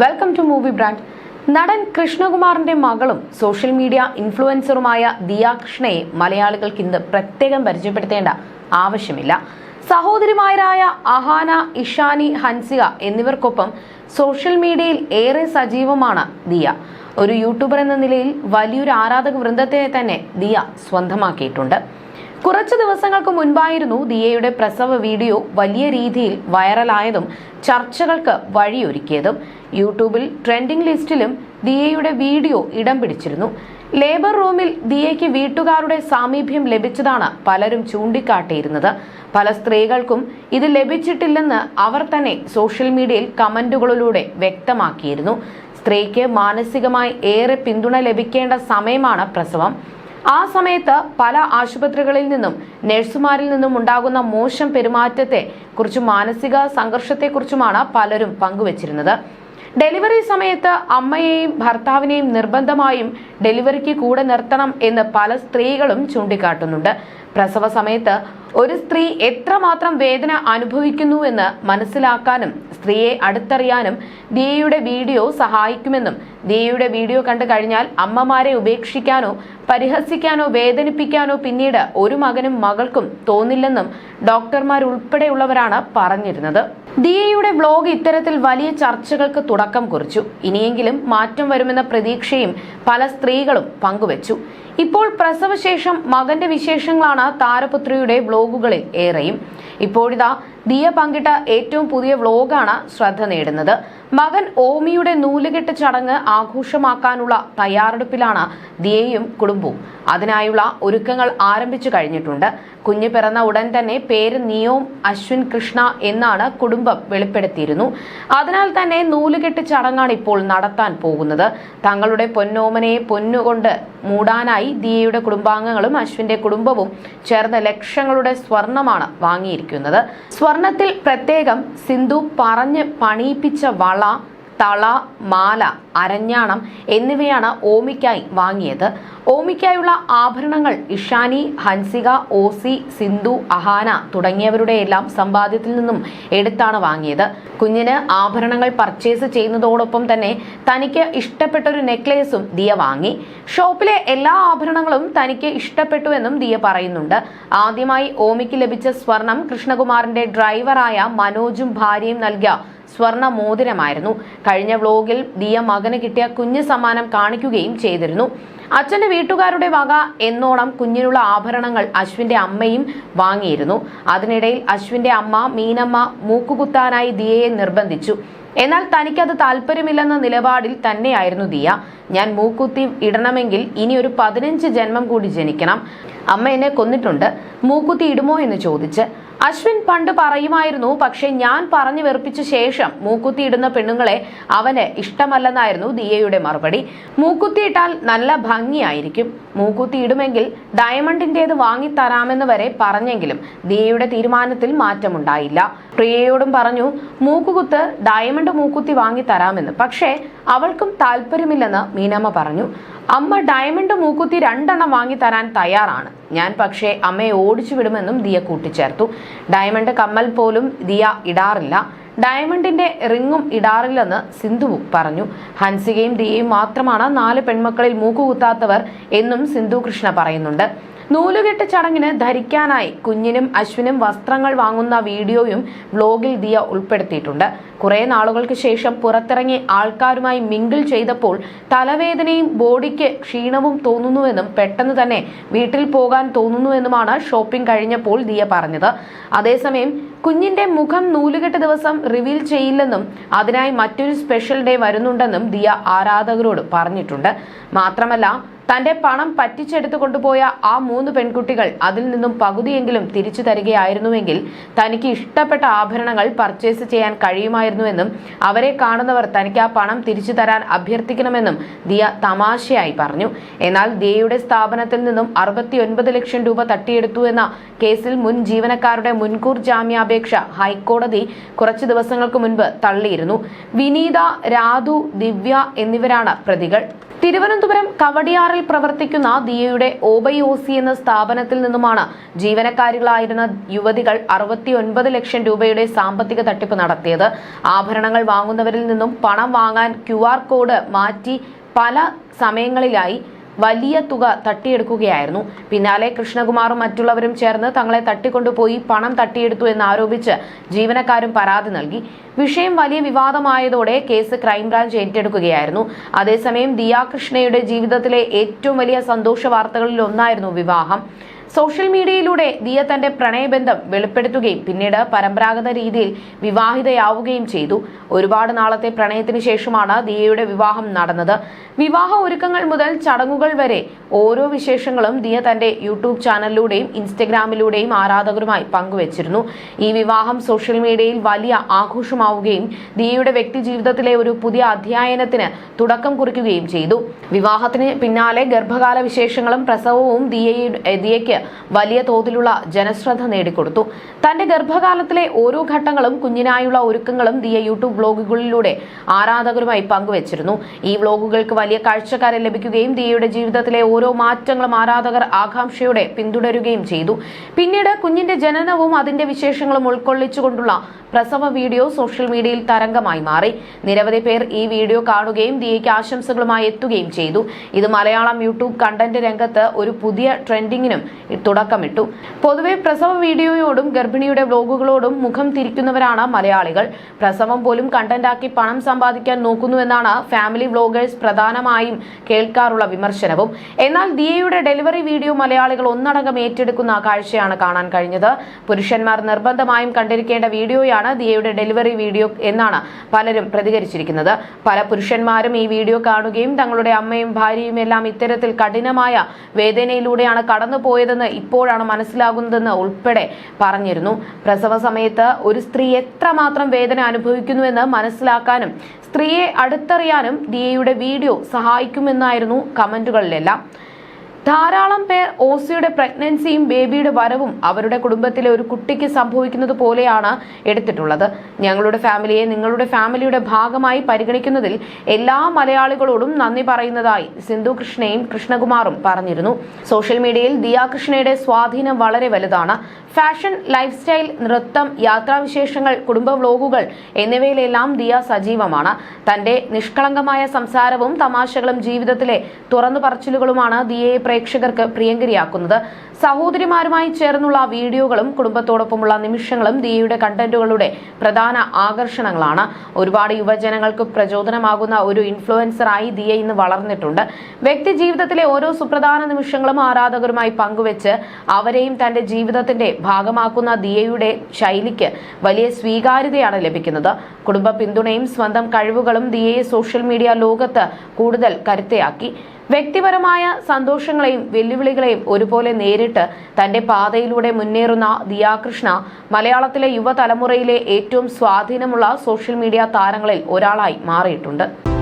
Welcome to movie brand നടൻ കൃഷ്ണകുമാറിന്റെ മകളും സോഷ്യൽ മീഡിയ ഇൻഫ്ലുവൻസറുമായ ദിയ കൃഷ്ണയെ മലയാളികൾക്ക് ഇന്ന് പ്രത്യേകം പരിചയപ്പെടുത്തേണ്ട ആവശ്യമില്ല. സഹോദരിമാരായ അഹാന ഇഷാനി ഹൻസിക എന്നിവർക്കൊപ്പം സോഷ്യൽ മീഡിയയിൽ ഏറെ സജീവമാണ് ദിയ. ഒരു യൂട്യൂബർ എന്ന നിലയിൽ വലിയൊരു ആരാധക വൃന്ദത്തെ തന്നെ ദിയ സ്വന്തമാക്കിയിട്ടുണ്ട്. കുറച്ച് ദിവസങ്ങൾക്ക് മുൻപായിരുന്നു ദിയയുടെ പ്രസവ വീഡിയോ വലിയ രീതിയിൽ വൈറലായതും ചർച്ചകൾക്ക് വഴിയൊരുക്കിയതും. യൂട്യൂബിൽ ട്രെൻഡിംഗ് ലിസ്റ്റിലും ദിയയുടെ വീഡിയോ ഇടം പിടിച്ചിരുന്നു. ലേബർ റൂമിൽ ദിയയ്ക്ക് വീട്ടുകാരുടെ സാമീപ്യം ലഭിച്ചതാണ് പലരും ചൂണ്ടിക്കാട്ടിയിരുന്നത്. പല സ്ത്രീകൾക്കും ഇത് ലഭിച്ചിട്ടില്ലെന്ന് അവർ തന്നെ സോഷ്യൽ മീഡിയയിൽ കമന്റുകളിലൂടെ വ്യക്തമാക്കിയിരുന്നു. സ്ത്രീക്ക് മാനസികമായി ഏറെ പിന്തുണ ലഭിക്കേണ്ട സമയമാണ് പ്രസവം. ആ സമയത്ത് പല ആശുപത്രികളിൽ നിന്നും നഴ്സുമാരിൽ നിന്നും ഉണ്ടാകുന്ന മോശം പെരുമാറ്റത്തെ കുറിച്ചും മാനസിക സംഘർഷത്തെക്കുറിച്ചുമാണ് പലരും പങ്കുവച്ചിരുന്നത്. ഡെലിവറി സമയത്ത് അമ്മയെയും ഭർത്താവിനെയും നിർബന്ധമായും ഡെലിവറിക്ക് കൂടെ നിർത്തണം എന്ന് പല സ്ത്രീകളും ചൂണ്ടിക്കാട്ടുന്നുണ്ട്. പ്രസവ സമയത്ത് ഒരു സ്ത്രീ എത്രമാത്രം വേദന അനുഭവിക്കുന്നുവെന്ന് മനസ്സിലാക്കാനും സ്ത്രീയെ അടുത്തറിയാനും ദിയയുടെ വീഡിയോ സഹായിക്കുമെന്നും ദിയയുടെ വീഡിയോ കണ്ടു കഴിഞ്ഞാൽ അമ്മമാരെ ഉപേക്ഷിക്കാനോ പരിഹസിക്കാനോ വേദനിപ്പിക്കാനോ പിന്നീട് ഒരു മകനും മകൾക്കും തോന്നില്ലെന്നും ഡോക്ടർമാരുൾപ്പെടെയുള്ളവരാണ് പറഞ്ഞിരുന്നത്. ദിയയുടെ വ്ലോഗ് ഇത്തരത്തിൽ വലിയ ചർച്ചകൾക്ക് തുടക്കം കുറിച്ചു. ഇനിയെങ്കിലും മാറ്റം വരുമെന്ന പ്രതീക്ഷയും പല സ്ത്രീകളും പങ്കുവച്ചു. ഇപ്പോൾ പ്രസവശേഷം മകന്റെ വിശേഷങ്ങളാണ് താരപുത്രിയുടെ വ്ലോഗുകളിൽ ഏറെയും. ഇപ്പോഴിതാ ദിയ പങ്കിട്ട ഏറ്റവും പുതിയ വ്ലോഗാണ് ശ്രദ്ധ നേടുന്നത്. മകൻ ഓമിയുടെ നൂലുകെട്ട് ചടങ്ങ് ആഘോഷമാക്കാനുള്ള തയ്യാറെടുപ്പിലാണ് ദിയയും കുടുംബവും. അതിനായുള്ള ഒരുക്കങ്ങൾ ആരംഭിച്ചു കഴിഞ്ഞിട്ടുണ്ട്. കുഞ്ഞു പിറന്ന ഉടൻ തന്നെ പേര് നിയോം അശ്വിൻ കൃഷ്ണ എന്നാണ് കുടുംബം വെളിപ്പെടുത്തിയിരുന്നു. അതിനാൽ തന്നെ നൂലുകെട്ട് ചടങ്ങാണ് ഇപ്പോൾ നടത്താൻ പോകുന്നത്. തങ്ങളുടെ പൊന്നോമനയെ പൊന്നുകൊണ്ട് മൂടാനായി ദിയയുടെ കുടുംബാംഗങ്ങളും അശ്വിന്റെ കുടുംബവും ചേർന്ന് ലക്ഷങ്ങളുടെ സ്വർണമാണ് വാങ്ങിയിരിക്കുന്നത്. സ്വർണത്തിൽ പ്രത്യേകം സിന്ധു പറഞ്ഞ് പണിയിപ്പിച്ച വള തള മാല അരഞ്ഞാണം എന്നിവയാണ് ഓമിക്കായി വാങ്ങിയത്. ഓമിക്കായുള്ള ആഭരണങ്ങൾ ഇഷാനി ഹൻസിക ഓസി സിന്ധു അഹാന തുടങ്ങിയവരുടെ എല്ലാം സമ്പാദ്യത്തിൽ നിന്നും എടുത്താണ് വാങ്ങിയത്. കുഞ്ഞിന് ആഭരണങ്ങൾ പർച്ചേസ് ചെയ്യുന്നതോടൊപ്പം തന്നെ തനിക്ക് ഇഷ്ടപ്പെട്ട ഒരു നെക്ലേസും ദിയ വാങ്ങി. ഷോപ്പിലെ എല്ലാ ആഭരണങ്ങളും തനിക്ക് ഇഷ്ടപ്പെട്ടു എന്നും ദിയ പറയുന്നുണ്ട്. ആദ്യമായി ഓമിക്ക് ലഭിച്ച സ്വർണം കൃഷ്ണകുമാറിന്റെ ഡ്രൈവറായ മനോജും ഭാര്യയും നൽകിയ സ്വർണ മോതിരമായിരുന്നു കഴിഞ്ഞ വ്ലോഗിൽ ദിയ മകന് കിട്ടിയ കുഞ്ഞ് സമ്മാനം കാണിക്കുകയും ചെയ്തിരുന്നു. അച്ഛന്റെ വീട്ടുകാരുടെ വക എന്നോണം കുഞ്ഞിനുള്ള ആഭരണങ്ങൾ അശ്വിന്റെ അമ്മയും വാങ്ങിയിരുന്നു. അതിനിടയിൽ അശ്വിന്റെ അമ്മ മീനമ്മ മൂക്കുകുത്താനായി ദിയയെ നിർബന്ധിച്ചു. എന്നാൽ തനിക്കത് താല്പര്യമില്ലെന്ന നിലപാടിൽ തന്നെയായിരുന്നു ദിയ. ഞാൻ മൂക്കുത്തി ഇടണമെങ്കിൽ ഇനി ഒരു പതിനഞ്ച് ജന്മം കൂടി ജനിക്കണം. അമ്മ എന്നെ കൊന്നിട്ടുണ്ട്. മൂക്കുത്തി ഇടുമോ എന്ന് ചോദിച്ച്. അശ്വിൻ പണ്ട് പറയുമായിരുന്നു പക്ഷെ ഞാൻ പറഞ്ഞു വെറുപ്പിച്ച ശേഷം മൂക്കുത്തിയിടുന്ന പെണ്ണുങ്ങളെ അവന് ഇഷ്ടമല്ലെന്നായിരുന്നു ദിയയുടെ മറുപടി. മൂക്കുത്തിയിട്ടാൽ നല്ല ഭംഗിയായിരിക്കും. മൂക്കുത്തിയിടുമെങ്കിൽ ഡയമണ്ടിന്റേത് വാങ്ങിത്തരാമെന്ന് വരെ പറഞ്ഞെങ്കിലും ദിയയുടെ തീരുമാനത്തിൽ മാറ്റമുണ്ടായില്ല. പ്രിയയോടും പറഞ്ഞു മൂക്കുകുത്ത് ഡയമണ്ട് മൂക്കുത്തി വാങ്ങിത്തരാമെന്ന്. പക്ഷേ അവൾക്കും താല്പര്യമില്ലെന്ന് മീനമ്മ പറഞ്ഞു. അമ്മ ഡയമണ്ട് മൂക്കുത്തി രണ്ടെണ്ണം വാങ്ങി തരാൻ തയ്യാറാണ്. ഞാൻ പക്ഷേ അമ്മയെ ഓടിച്ചു വിടുമെന്നും ദിയ കൂട്ടിച്ചേർത്തു. ഡയമണ്ട് കമ്മൽ പോലും ദിയ ഇടാറില്ല. ഡയമണ്ടിന്റെ റിങ്ങും ഇടാറില്ലെന്ന് സിന്ധുവും പറഞ്ഞു. ഹൻസികയും ദിയയും മാത്രമാണ് നാല് പെൺമക്കളിൽ മൂക്കുകുത്താത്തവർ എന്നും സിന്ധു കൃഷ്ണ പറയുന്നുണ്ട്. നൂലുകെട്ട് ചടങ്ങിന് ധരിക്കാനായി കുഞ്ഞിനും അശ്വിനും വസ്ത്രങ്ങൾ വാങ്ങുന്ന വീഡിയോയും വ്ലോഗിൽ ദിയ ഉൾപ്പെടുത്തിയിട്ടുണ്ട്. കുറെ നാളുകൾക്ക് ശേഷം പുറത്തിറങ്ങി ആൾക്കാരുമായി മിങ്കിൾ ചെയ്തപ്പോൾ തലവേദനയും ബോഡിക്ക് ക്ഷീണവും തോന്നുന്നുവെന്നും പെട്ടെന്ന് തന്നെ വീട്ടിൽ പോകാൻ തോന്നുന്നുവെന്നുമാണ് ഷോപ്പിംഗ് കഴിഞ്ഞപ്പോൾ ദിയ പറഞ്ഞത്. അതേസമയം കുഞ്ഞിന്റെ മുഖം നൂലുകെട്ട് ദിവസം റിവീൽ ചെയ്യില്ലെന്നും അതിനായി മറ്റൊരു സ്പെഷ്യൽ ഡേ വരുന്നുണ്ടെന്നും ദിയ ആരാധകരോട് പറഞ്ഞിട്ടുണ്ട്. മാത്രമല്ല തന്റെ പണം പറ്റിച്ചെടുത്തു കൊണ്ടുപോയ ആ മൂന്ന് പെൺകുട്ടികൾ അതിൽ നിന്നും പകുതിയെങ്കിലും തിരിച്ചു തരികയായിരുന്നുവെങ്കിൽ തനിക്ക് ഇഷ്ടപ്പെട്ട ആഭരണങ്ങൾ പർച്ചേസ് ചെയ്യാൻ കഴിയുമായിരുന്നുവെന്നും അവരെ കാണുന്നവർ തനിക്ക് ആ പണം തിരിച്ചു തരാൻ അഭ്യർത്ഥിക്കണമെന്നും ദിയ തമാശയായി പറഞ്ഞു. എന്നാൽ ദിയയുടെ സ്ഥാപനത്തിൽ നിന്നും അറുപത്തിയൊൻപത് ലക്ഷം രൂപ തട്ടിയെടുത്തു എന്ന കേസിൽ മുൻ ജീവനക്കാരുടെ മുൻകൂർ ജാമ്യാപേക്ഷ ഹൈക്കോടതി കുറച്ചു ദിവസങ്ങൾക്ക് മുൻപ് തള്ളിയിരുന്നു. വിനീത രാധു ദിവ്യ എന്നിവരാണ് പ്രതികൾ. തിരുവനന്തപുരം കവടിയാറിൽ പ്രവർത്തിക്കുന്ന ദിയയുടെ ഓബൈഒസി എന്ന സ്ഥാപനത്തിൽ നിന്നുമാണ് ജീവനക്കാരികളായിരുന്ന യുവതികൾ അറുപത്തിയൊൻപത് ലക്ഷം രൂപയുടെ സാമ്പത്തിക തട്ടിപ്പ് നടത്തിയത്. ആഭരണങ്ങൾ വാങ്ങുന്നവരിൽ നിന്നും പണം വാങ്ങാൻ ക്യു കോഡ് മാറ്റി പല സമയങ്ങളിലായി വലിയ തുക തട്ടിയെടുക്കുകയായിരുന്നു. പിന്നാലെ കൃഷ്ണകുമാറും മറ്റുള്ളവരും ചേർന്ന് തങ്ങളെ തട്ടിക്കൊണ്ടുപോയി പണം തട്ടിയെടുത്തു എന്നാരോപിച്ച് ജീവനക്കാരും പരാതി നൽകി. വിഷയം വലിയ വിവാദമായതോടെ കേസ് ക്രൈംബ്രാഞ്ച് ഏറ്റെടുക്കുകയായിരുന്നു. അതേസമയം ദിയാകൃഷ്ണയുടെ ജീവിതത്തിലെ ഏറ്റവും വലിയ സന്തോഷ വാർത്തകളിൽ ഒന്നായിരുന്നു വിവാഹം. സോഷ്യൽ മീഡിയയിലൂടെ ദിയ തന്റെ പ്രണയബന്ധം വെളിപ്പെടുത്തുകയും പിന്നീട് പരമ്പരാഗത രീതിയിൽ വിവാഹിതയാവുകയും ചെയ്തു. ഒരുപാട് നാളത്തെ പ്രണയത്തിന് ശേഷമാണ് ദിയയുടെ വിവാഹം നടന്നത്. വിവാഹ ഒരുക്കങ്ങൾ മുതൽ ചടങ്ങുകൾ വരെ ഓരോ വിശേഷങ്ങളും ദിയ തന്റെ യൂട്യൂബ് ചാനലിലൂടെയും ഇൻസ്റ്റഗ്രാമിലൂടെയും ആരാധകരുമായി പങ്കുവച്ചിരുന്നു. ഈ വിവാഹം സോഷ്യൽ മീഡിയയിൽ വലിയ ആഘോഷമാവുകയും ദിയയുടെ വ്യക്തി ജീവിതത്തിലെ ഒരു പുതിയ അധ്യയനത്തിന് തുടക്കം കുറിക്കുകയും ചെയ്തു. വിവാഹത്തിന് പിന്നാലെ ഗർഭകാല വിശേഷങ്ങളും പ്രസവവും ദിയയുടെ ദിയയ്ക്ക് വലിയ തോതിലുള്ള ജനശ്രദ്ധ നേടിക്കൊടുത്തു. തന്റെ ഗർഭകാലത്തിലെ ഓരോ ഘട്ടങ്ങളും കുഞ്ഞിനായുള്ള ഒരുക്കങ്ങളും ദിയ യൂട്യൂബ് വ്ലോഗുകളിലൂടെ ആരാധകരുമായി പങ്കുവച്ചിരുന്നു. ഈ വ്ലോഗുകൾക്ക് വലിയ കാഴ്ചക്കാരെ ലഭിക്കുകയും ദിയയുടെ ജീവിതത്തിലെ ഓരോ മാറ്റങ്ങളും ആരാധകർ ആകാംക്ഷയോടെ പിന്തുടരുകയും ചെയ്തു. പിന്നീട് കുഞ്ഞിന്റെ ജനനവും അതിന്റെ വിശേഷങ്ങളും ഉൾക്കൊള്ളിച്ചുകൊണ്ടുള്ള പ്രസവ വീഡിയോ സോഷ്യൽ മീഡിയയിൽ തരംഗമായി മാറി. നിരവധി പേർ ഈ വീഡിയോ കാണുകയും ദിയയ്ക്ക് ആശംസകളുമായി എത്തുകയും ചെയ്തു. ഇത് മലയാളം യൂട്യൂബ് കണ്ടന്റ് രംഗത്ത് ഒരു പുതിയ ട്രെൻഡിങ്ങിനും തുടക്കമിട്ടു. പൊതുവെ പ്രസവ വീഡിയോയോടും ഗർഭിണിയുടെ വ്ലോഗുകളോടും മുഖം തിരിക്കുന്നവരാണ് മലയാളികൾ. പ്രസവം പോലും കണ്ടന്റാക്കി പണം സമ്പാദിക്കാൻ നോക്കുന്നുവെന്നാണ് ഫാമിലി വ്ലോഗേഴ്സ് പ്രധാനമായും കേൾക്കാറുള്ള വിമർശനവും. എന്നാൽ ദിയയുടെ ഡെലിവറി വീഡിയോ മലയാളികൾ ഒന്നടങ്കം ഏറ്റെടുക്കുന്ന കാഴ്ചയാണ് കാണാൻ കഴിഞ്ഞത്. പുരുഷന്മാർ നിർബന്ധമായും കണ്ടിരിക്കേണ്ട വീഡിയോയാണ് ദിയയുടെ ഡെലിവറി വീഡിയോ എന്നാണ് പലരും പ്രതികരിച്ചിരിക്കുന്നത്. പല പുരുഷന്മാരും ഈ വീഡിയോ കാണുകയും തങ്ങളുടെ അമ്മയും ഭാര്യയും എല്ലാം ഇത്തരത്തിൽ കഠിനമായ വേദനയിലൂടെയാണ് കടന്നുപോയതെന്ന് ഇപ്പോഴാണ് മനസ്സിലാകുന്നതെന്ന് ഉൾപ്പെടെ പറഞ്ഞിരുന്നു. പ്രസവ സമയത്ത് ഒരു സ്ത്രീ എത്രമാത്രം വേദന അനുഭവിക്കുന്നുവെന്ന് മനസ്സിലാക്കാനും സ്ത്രീയെ അടുത്തറിയാനും ദിയയുടെ വീഡിയോ സഹായിക്കുമെന്നായിരുന്നു കമന്റുകളിലെല്ലാം. ധാരാളം പേർ ഓസിയുടെ പ്രഗ്നൻസിയും ബേബിയുടെ വരവും അവരുടെ കുടുംബത്തിലെ ഒരു കുട്ടിക്ക് സംഭവിക്കുന്നത് പോലെയാണ് എടുത്തിട്ടുള്ളത്. ഞങ്ങളുടെ ഫാമിലിയെ നിങ്ങളുടെ ഫാമിലിയുടെ ഭാഗമായി പരിഗണിക്കുന്നതിൽ എല്ലാ മലയാളികളോടും നന്ദി പറയുന്നതായി സിന്ധു കൃഷ്ണയും കൃഷ്ണകുമാറും പറഞ്ഞിരുന്നു. സോഷ്യൽ മീഡിയയിൽ ദിയ കൃഷ്ണയുടെ സ്വാധീനം വളരെ വലുതാണ്. ഫാഷൻ ലൈഫ് സ്റ്റൈൽ നൃത്തം യാത്രാവിശേഷങ്ങൾ കുടുംബ വ്ലോഗുകൾ എന്നിവയിലെല്ലാം ദിയ സജീവമാണ്. തന്റെ നിഷ്കളങ്കമായ സംസാരവും തമാശകളും ജീവിതത്തിലെ തുറന്നു പറച്ചിലുകളുമാണ് ദിയയെ പ്രേക്ഷകർക്ക് പ്രിയങ്കരിയാക്കുന്നത്. സഹോദരിമാരുമായി ചേർന്നുള്ള വീഡിയോകളും കുടുംബത്തോടൊപ്പമുള്ള നിമിഷങ്ങളും ദിയയുടെ കണ്ടന്റുകളുടെ പ്രധാന ആകർഷണങ്ങളാണ്. ഒരുപാട് യുവജനങ്ങൾക്ക് പ്രചോദനമാകുന്ന ഒരു ഇൻഫ്ലുവൻസറായി ദിയ ഇന്ന് വളർന്നിട്ടുണ്ട്. വ്യക്തി ജീവിതത്തിലെ ഓരോ സുപ്രധാന നിമിഷങ്ങളും ആരാധകരുമായി പങ്കുവെച്ച് അവരെയും തന്റെ ജീവിതത്തിന്റെ ഭാഗമാക്കുന്ന ദിയയുടെ ശൈലിക്ക് വലിയ സ്വീകാര്യതയാണ് ലഭിക്കുന്നത്. കുടുംബ പിന്തുണയും സ്വന്തം കഴിവുകളും ദിയയെ സോഷ്യൽ മീഡിയ ലോകത്ത് കൂടുതൽ കരുത്തയാക്കി. വ്യക്തിപരമായ സന്തോഷങ്ങളെയും വെല്ലുവിളികളെയും ഒരുപോലെ നേരിട്ട് തന്റെ പാതയിലൂടെ മുന്നേറുന്ന ദിയാകൃഷ്ണ മലയാളത്തിലെ യുവതലമുറയിലെ ഏറ്റവും സ്വാധീനമുള്ള സോഷ്യൽ മീഡിയ താരങ്ങളിൽ ഒരാളായി മാറിയിട്ടുണ്ട്.